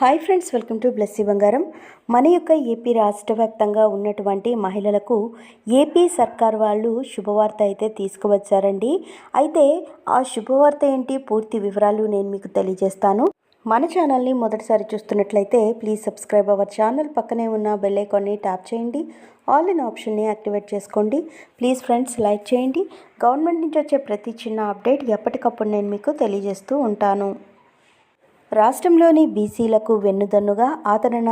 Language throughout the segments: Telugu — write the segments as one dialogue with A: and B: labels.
A: Hi friends welcome to Blessy Bangaram. మన యొక్క ఏపీ రాష్ట్ర వ్యాప్తంగా ఉన్నటువంటి మహిళలకు ఏపీ సర్కార్ వాళ్ళు శుభవార్త అయితే తీసుకువచ్చారండి. అయితే ఆ శుభవార్త ఏంటి? పూర్తి వివరాలు నేను మీకు తెలియజేస్తాను. మన ఛానల్ని మొదటిసారి చూస్తున్నట్లయితే ప్లీజ్ సబ్స్క్రైబ్ అవర్ ఛానల్ పక్కనే ఉన్న బెల్ ఐకాన్ని ట్యాప్ చేయండి. ఆల్ ఇన్ ఆప్షన్ని యాక్టివేట్ చేసుకోండి. ప్లీజ్ ఫ్రెండ్స్ లైక్ చేయండి. గవర్నమెంట్ నుంచి వచ్చే ప్రతి చిన్న అప్డేట్ ఎప్పటికప్పుడు నేను మీకు తెలియజేస్తూ ఉంటాను. రాష్ట్రంలోని బీసీలకు వెన్నుదన్నుగా ఆదరణ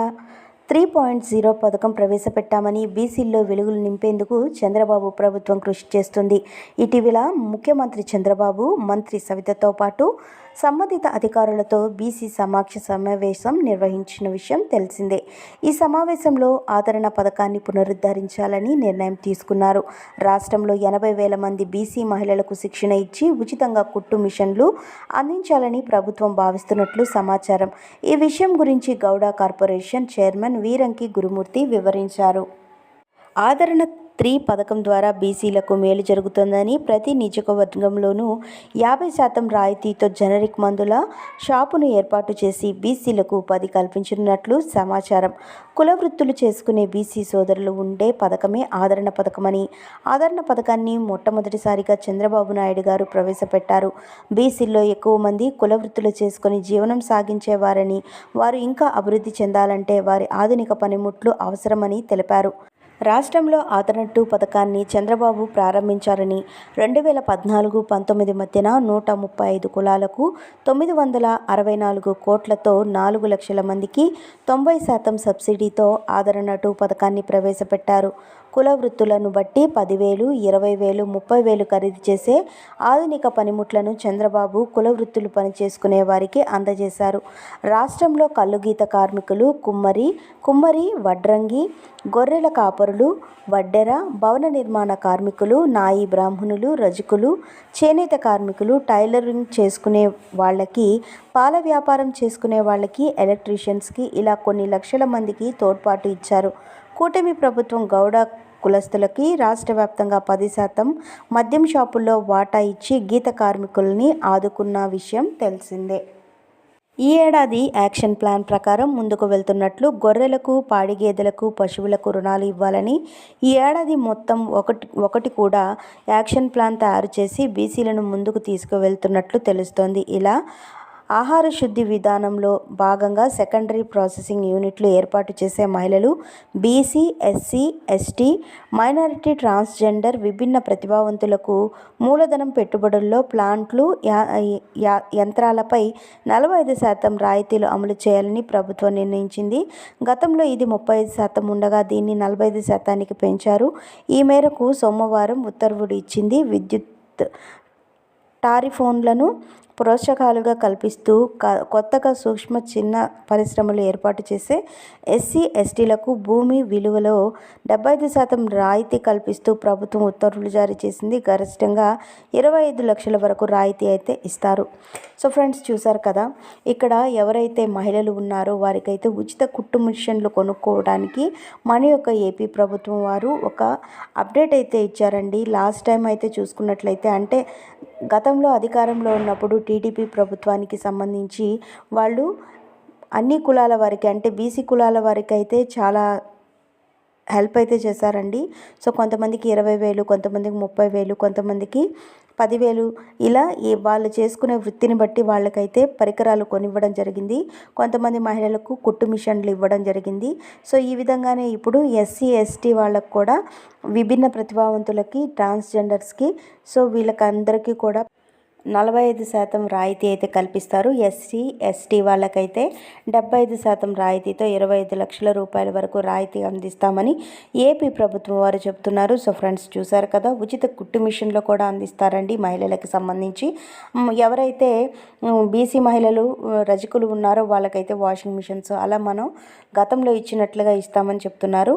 A: త్రీ పాయింట్ జీరో పథకం ప్రవేశపెట్టామని బీసీల్లో వెలుగులు నింపేందుకు చంద్రబాబు ప్రభుత్వం కృషి చేస్తుంది. ఇటీవల ముఖ్యమంత్రి చంద్రబాబు మంత్రి సవితతో పాటు సంబంధిత అధికారులతో బీసీ సమక్ష సమావేశం నిర్వహించిన విషయం తెలిసిందే. ఈ సమావేశంలో ఆదరణ పథకాన్ని పునరుద్ధరించాలని నిర్ణయం తీసుకున్నారు. రాష్ట్రంలో ఎనభై వేల మంది బీసీ మహిళలకు శిక్షణ ఇచ్చి ఉచితంగా కుట్టు మిషన్లు అందించాలని ప్రభుత్వం భావిస్తున్నట్లు సమాచారం. ఈ విషయం గురించి గౌడ కార్పొరేషన్ చైర్మన్ వీరంకి గురుమూర్తి వివరించారు. ఆదరణ త్రీ పథకం ద్వారా బీసీలకు మేలు జరుగుతుందని ప్రతి నియోజకవర్గంలోనూ యాభై శాతం రాయితీతో జనరిక్ మందుల షాపును ఏర్పాటు చేసి బీసీలకు ఉపాధి కల్పించనున్నట్లు సమాచారం. కుల వృత్తులు చేసుకునే బీసీ సోదరులు ఉండే పథకమే ఆదరణ పథకమని ఆదరణ పథకాన్ని మొట్టమొదటిసారిగా చంద్రబాబు నాయుడు గారు ప్రవేశపెట్టారు. బీసీల్లో ఎక్కువ మంది కుల వృత్తులు చేసుకుని జీవనం సాగించేవారని వారు ఇంకా అభివృద్ధి చెందాలంటే వారి ఆధునిక పనిముట్లు అవసరమని తెలిపారు. రాష్ట్రంలో ఆదరణట్టు పథకాన్ని చంద్రబాబు ప్రారంభించారని రెండు వేల పద్నాలుగు పంతొమ్మిది మధ్యన నూట ముప్పై ఐదు కులాలకు తొమ్మిది వందల అరవై నాలుగు కోట్లతో నాలుగు లక్షల మందికి తొంభై శాతం సబ్సిడీతో ఆదరణటు పథకాన్ని ప్రవేశపెట్టారు. కుల వృత్తులను బట్టి పదివేలు ఇరవై వేలు ముప్పై వేలు ఖరీదు చేసే ఆధునిక పనిముట్లను చంద్రబాబు కుల వృత్తులు పనిచేసుకునే వారికి అందజేశారు. రాష్ట్రంలో కల్లుగీత కార్మికులు కుమ్మరి కుమ్మరి వడ్రంగి గొర్రెల కాపరులు వడ్డెర భవన నిర్మాణ కార్మికులు నాయి బ్రాహ్మణులు రజకులు చేనేత కార్మికులు టైలరింగ్ చేసుకునే వాళ్ళకి పాల వ్యాపారం చేసుకునే వాళ్ళకి ఎలక్ట్రీషియన్స్కి ఇలా కొన్ని లక్షల మందికి తోడ్పాటు ఇచ్చారు. కూటమి ప్రభుత్వం గౌడ కులస్తులకి రాష్ట్ర వ్యాప్తంగా పది శాతం మద్యం షాపుల్లో వాటా ఇచ్చి గీత కార్మికుల్ని ఆదుకున్న విషయం తెలిసిందే. ఈ ఏడాది యాక్షన్ ప్లాన్ ప్రకారం ముందుకు వెళ్తున్నట్లు గొర్రెలకు పాడి గేదెలకు పశువులకు రుణాలు ఇవ్వాలని ఈ ఏడాది మొత్తం ఒకటి ఒకటి కూడా యాక్షన్ ప్లాన్ తయారు చేసి బీసీలను ముందుకు తీసుకువెళ్తున్నట్లు తెలుస్తోంది. ఇలా ఆహార శుద్ధి విధానంలో భాగంగా సెకండరీ ప్రాసెసింగ్ యూనిట్లు ఏర్పాటు చేసే మహిళలు BC SC ST minority transgender విభిన్న ప్రతిభావంతులకు మూలధనం పెట్టుబడుల్లో ప్లాంట్లు యంత్రాలపై నలభై ఐదు శాతం రాయితీలు అమలు చేయాలని ప్రభుత్వం నిర్ణయించింది. గతంలో ఇది ముప్పై ఐదు శాతం ఉండగా దీన్ని నలభై ఐదు శాతానికి పెంచారు. ఈ మేరకు సోమవారం ఉత్తర్వులు ఇచ్చింది విద్యుత్ టారిఫోన్లను ప్రోత్సాహాలుగా కల్పిస్తూ కొత్తగా సూక్ష్మ చిన్న పరిశ్రమలు ఏర్పాటు చేసే ఎస్సీ ఎస్టీలకు భూమి విలువలో డెబ్బై ఐదు శాతం రాయితీ కల్పిస్తూ ప్రభుత్వం ఉత్తర్వులు జారీ చేసింది. గరిష్టంగా ఇరవై ఐదు లక్షల వరకు రాయితీ అయితే ఇస్తారు. సో ఫ్రెండ్స్ చూసారు కదా? ఇక్కడ ఎవరైతే మహిళలు ఉన్నారో వారికైతే ఉచిత కుట్టు మిషన్లు కొనుక్కోవడానికి మన యొక్క ఏపీ ప్రభుత్వం వారు ఒక అప్డేట్ అయితే ఇచ్చారండి. లాస్ట్ టైం అయితే చూసుకున్నట్లయితే అంటే గతంలో అధికారంలో ఉన్నప్పుడు టీడీపీ ప్రభుత్వానికి సంబంధించి వాళ్ళు అన్ని కులాల వారికి అంటే బీసీ కులాల వారికి అయితే చాలా హెల్ప్ అయితే చేశారండి. సో కొంతమందికి ఇరవై వేలు కొంతమందికి ముప్పై వేలు కొంతమందికి పదివేలు ఇలా ఈ వాళ్ళు చేసుకునే వృత్తిని బట్టి వాళ్ళకైతే పరికరాలు కొనివ్వడం జరిగింది. కొంతమంది మహిళలకు కుట్టు మిషన్లు ఇవ్వడం జరిగింది. సో ఈ విధంగానే ఇప్పుడు ఎస్సీ ఎస్టీ వాళ్ళకు కూడా విభిన్న ప్రతిభావంతులకి ట్రాన్స్జెండర్స్కి సో వీళ్ళకందరికీ కూడా నలభై ఐదు శాతం రాయితీ అయితే కల్పిస్తారు. ఎస్సీ ఎస్టీ వాళ్ళకైతే డెబ్బై ఐదు శాతం రాయితీతో ఇరవై ఐదు లక్షల రూపాయల వరకు రాయితీ అందిస్తామని ఏపీ ప్రభుత్వం వారు చెప్తున్నారు సో ఫ్రెండ్స్ చూశారు కదా ఉచిత కుట్టు మిషన్లో కూడా అందిస్తారండి మహిళలకు సంబంధించి. ఎవరైతే బీసీ మహిళలు రజకులు ఉన్నారో వాళ్ళకైతే వాషింగ్ మిషన్స్ అలా మనం గతంలో ఇచ్చినట్లుగా ఇస్తామని చెప్తున్నారు.